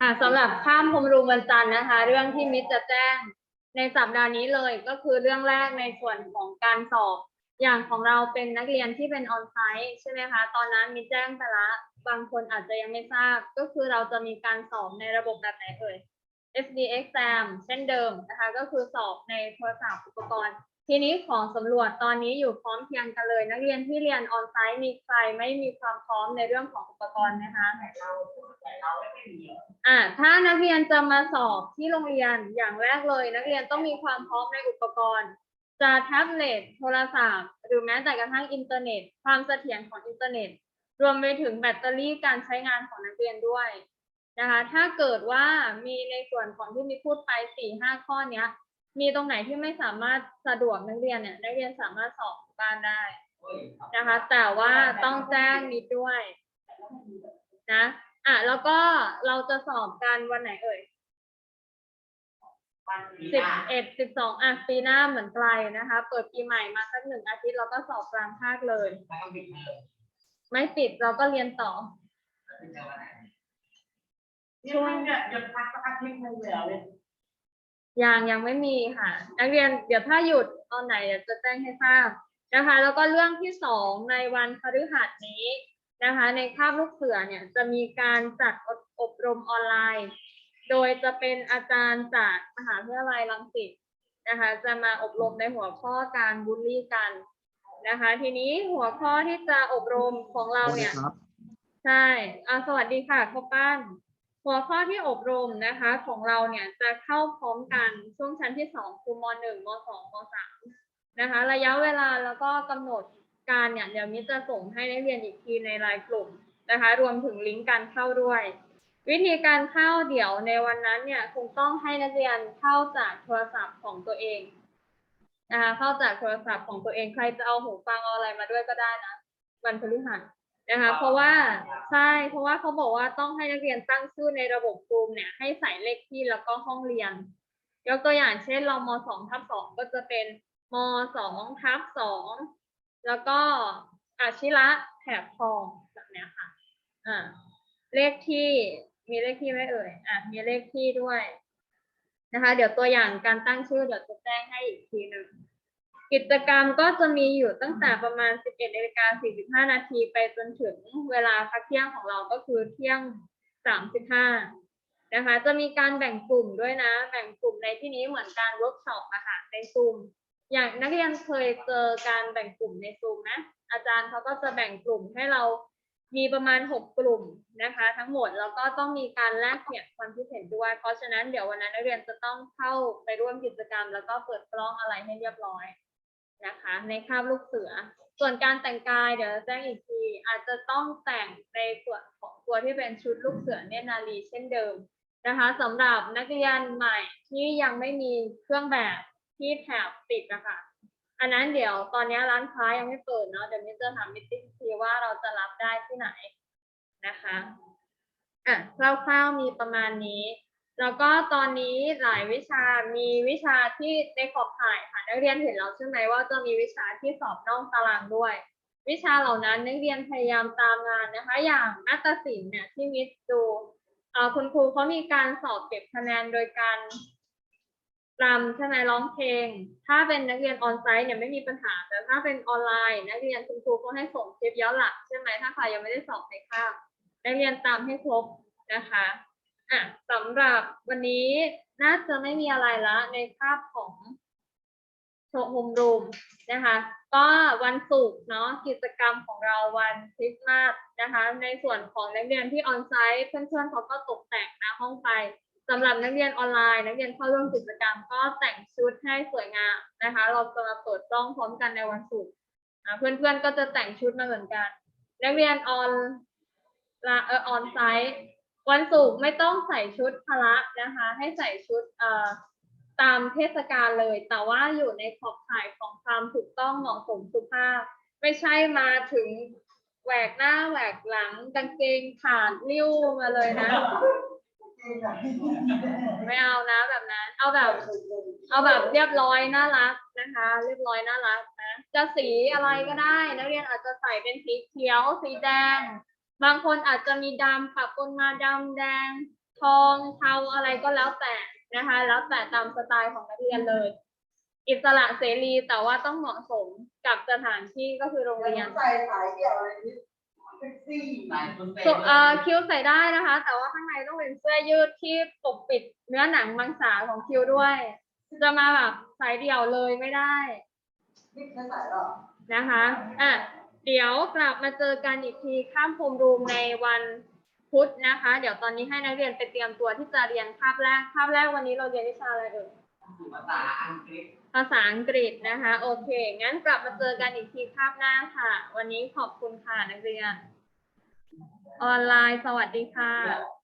ค่ะสำหรับข้ามพรมรูวันจันทร์นะคะ เรื่องที่มิตรจะแจ้งในสัปดาห์นี้เลยก็คือเรื่องแรกในส่วนของการสอบ อย่างของเราเป็นนักเรียนที่เป็นออนไซต์ใช่ไหมคะตอนนั้นมิตรแจ้งไปละบางคนอาจจะยังไม่ทราบ ก็คือเราจะมีการสอบในระบบแบบไหนเอ่ย SD exam เช่นเดิมนะคะ ก็คือสอบในโทรศัพท์อุปกรณ์ ทีนี้ของสำรวจตอนนี้อยู่พร้อมเพียงกันเลย นักเรียนที่เรียนออนไซต์มีใครไม่มีความพร้อมในเรื่องของอุปกรณ์นะคะอ่าถ้านักเรียนจะมาสอบที่โรงเรียนอย่างแรกเลย นักเรียนต้องมีความพร้อมในอุปกรณ์จะแท็บเล็ตโทรศัพท์ หรือแม้แต่กระทั่งอินเทอร์เน็ต ความเสถียรของอินเทอร์เน็ต รวมไปถึงแบตเตอรี่การใช้งานของนักเรียนด้วยนะคะ ถ้าเกิดว่ามีในส่วนของที่มีพูดไปสี่ห้าข้อเนี้ย มีตรงไหนที่ไม่สามารถสะดวกนักเรียนเนี่ยนักเรียนสามารถสอบบ้านได้นะคะ แต่ว่าต้องแจ้งนิดด้วยนะอะแล้วก็เราจะสอบกันวันไหนเอ่ยสิบเอ็ดสิบสองอะปีหน้าเหมือนไกลนะคะ เปิดปีใหม่มาสักหนึ่งอาทิตย์เราก็สอบกลางภาคเลย ไม่ปิดเราก็เรียนต่อช่วงเนี่ยหยุดพักสักอาทิตย์หนึงเหลือเลย ยังยังไม่มีค่ะ นักเรียนเดี๋ยวถ้าหยุดตอนไหนเดี๋ยวจะแจ้งให้ทราบนะคะ แล้วก็เรื่องที่สองในวันพฤหัสนี้นะคะ ในคาบลูกเสือเนี่ยจะมีการจัดอบอบรมออนไลน์ โดยจะเป็นอาจารย์จากมหาวิทยาลัยรังสิตนะคะ จะมาอบรมในหัวข้อการบูลลี่กันนะคะ ทีนี้หัวข้อที่จะอบรมของเราเนี่ยครับใช่อ่าสวัสดีค่ะข้าวปั้น หัวข้อที่อบรมนะคะของเราเนี่ยจะเข้าพร้อมกันช่วงชั้นที่สองคือมหนึ่งมสองมสามนะคะระยะเวลาแล้วก็กำหนดการเนี่ยเดี๋ยวมิตรจะส่งให้นักเรียนอีกทีในไลน์กลุ่มนะคะรวมถึงลิงก์การเข้าด้วย วิธีการเข้าเดี๋ยวในวันนั้นเนี่ยคงต้องให้นักเรียนเข้าจากโทรศัพท์ของตัวเองนะคะเข้าจากโทรศัพท์ของตัวเองใครจะเอาหูฟังเอาอะไรมาด้วยก็ได้นะวันพฤหัส นะคะเพราะว่าใช่เพราะว่าเขาบอกว่าต้องให้นักเรียนตั้งชื่อในระบบซูมเนี่ยให้ใส่เลขที่แล้วก็ห้องเรียนยกตัวอย่างเช่นเรามสองทับสองก็จะเป็นมสองทับสองแล้วก็อาชิระแถบทองแบบเนี้ยค่ะอ่าเลขที่มีเลขที่ไหมเอ่ยอะมีเลขที่ด้วยนะคะ เดี๋ยวตัวอย่างการตั้งชื่อเดี๋ยวจะแจ้งให้อีกทีหนึ่ง กิจกรรมก็จะมีอยู่ตั้งแต่ประมาณ 11นาฬิกา45 นาทีไปจนถึงเวลาพักเที่ยงของเราก็คือเที่ยง 35 นะคะ จะมีการแบ่งกลุ่มด้วยนะ แบ่งกลุ่มในที่นี้เหมือนการเวิร์กช็อปอะค่ะในซูมอย่างนักเรียนเคยเจอการแบ่งกลุ่มในซูมนะ อาจารย์เขาก็จะแบ่งกลุ่มให้เรามีประมาณ 6 กลุ่มนะคะ ทั้งหมดแล้วก็ต้องมีการแลกเปลี่ยนความคิดเห็นด้วย เพราะฉะนั้นเดี๋ยววันนั้นนักเรียนจะต้องเข้าไปร่วมกิจกรรม แล้วก็เปิดกล้องอะไรให้เรียบร้อย นะคะ ในคาบลูกเสือ ส่วนการแต่งกายเดี๋ยวแจ้งอีกทีอาจจะต้องแต่งในส่วนของตัวที่เป็นชุดลูกเสือเนตรนารีเช่นเดิมนะคะสำหรับนักเรียนใหม่ที่ยังไม่มีเครื่องแบบที่แถบติดนะคะอันนั้นเดี๋ยวตอนนี้ร้านค้ายังไม่เปิดเนาะเดี๋ยวมิสจะทำมิตติ้งทีว่าเราจะรับได้ที่ไหนนะคะอะคร่าวๆมีประมาณนี้ แล้วก็ตอนนี้หลายวิชามีวิชาที่ในขอบข่ายค่ะนักเรียนเห็นแล้วใช่ไหมว่าจะมีวิชาที่สอบนอกตารางด้วย วิชาเหล่านั้นนักเรียนพยายามตามงานนะคะ อย่างนาฏศิลป์เนี่ยที่มิสดูคุณครูเขามีการสอบเก็บคะแนนโดยการรำใช่ไหมร้องเพลง ถ้าเป็นนักเรียนออนไซต์เนี่ยไม่มีปัญหา แต่ถ้าเป็นออนไลน์ นักเรียนคุณครูเขาให้ส่งคลิปย้อนหลังใช่ไหมถ้าใครยังไม่ได้สอบในคาบนักเรียนตามให้ครบนะคะ อะสำหรับวันนี้น่าจะไม่มีอะไรละในคาบของโชว์โฮมรูมนะคะ ก็วันศุกร์เนาะกิจกรรมของเราวันคริสต์มาสนะคะ ในส่วนของนักเรียนที่ออนไซต์เพื่อนๆเขาก็ตกแต่งนะห้องไปสำหรับนักเรียนออนไลน์ นักเรียนเข้าร่วมกิจกรรม ก็แต่งชุดให้สวยงามนะคะ เราจะมาเปิดกล้องพร้อมกันในวันศุกร์อะเพื่อนๆก็จะแต่งชุดมาเหมือนกัน นักเรียนออนเออออนไซต์ วันศุกร์ไม่ต้องใส่ชุดพละนะคะ ให้ใส่ชุดเอ่อตามเทศกาลเลย แต่ว่าอยู่ในขอบข่ายของความถูกต้องเหมาะสมสุภาพ ไม่ใช่มาถึงแหวกหน้าแหวกหลังกางเกงขาดริ้วมาเลยนะ ไม่เอานะแบบนั้น เอาแบบ เอาแบบเรียบร้อยน่ารักนะคะ เรียบร้อยน่ารักนะจะสีอะไรก็ได้ นักเรียนอาจจะใส่เป็นสีเขียว สีแดง บางคนอาจจะมีดำปะปนมาดำแดง ทองเทาอะไรก็แล้วแต่นะคะ แล้วแต่ตามสไตล์ของนักเรียนเลย อิสระเสรีแต่ว่าต้องเหมาะสมกับสถานที่ก็คือโรงเรียนใส่สายเดี่ยวอะไรนี่เซ็กซี่หลายคนเป็นส่วนเอ่อคิ้วใส่ได้นะคะ แต่ว่าข้างในต้องเป็นเสื้อยืดที่ปกปิดเนื้อหนังมังสาของคิ้วด้วย จะมาแบบสายเดี่ยวเลยไม่ได้ไม่เคยใส่หรอกนะคะอะ เดี๋ยวกลับมาเจอกันอีกทีข้ามโฮมรูมในวันพุธนะคะ เดี๋ยวตอนนี้ให้นักเรียนไปเตรียมตัวที่จะเรียนคาบแรกคาบแรกวันนี้เราเรียนวิชาอะไรเอ่ยภาษาอังกฤษ ภาษาอังกฤษนะคะ โอเค งั้นกลับมาเจอกันอีกทีคาบหน้าค่ะ วันนี้ขอบคุณค่ะนักเรียน ออนไลน์สวัสดีค่ะ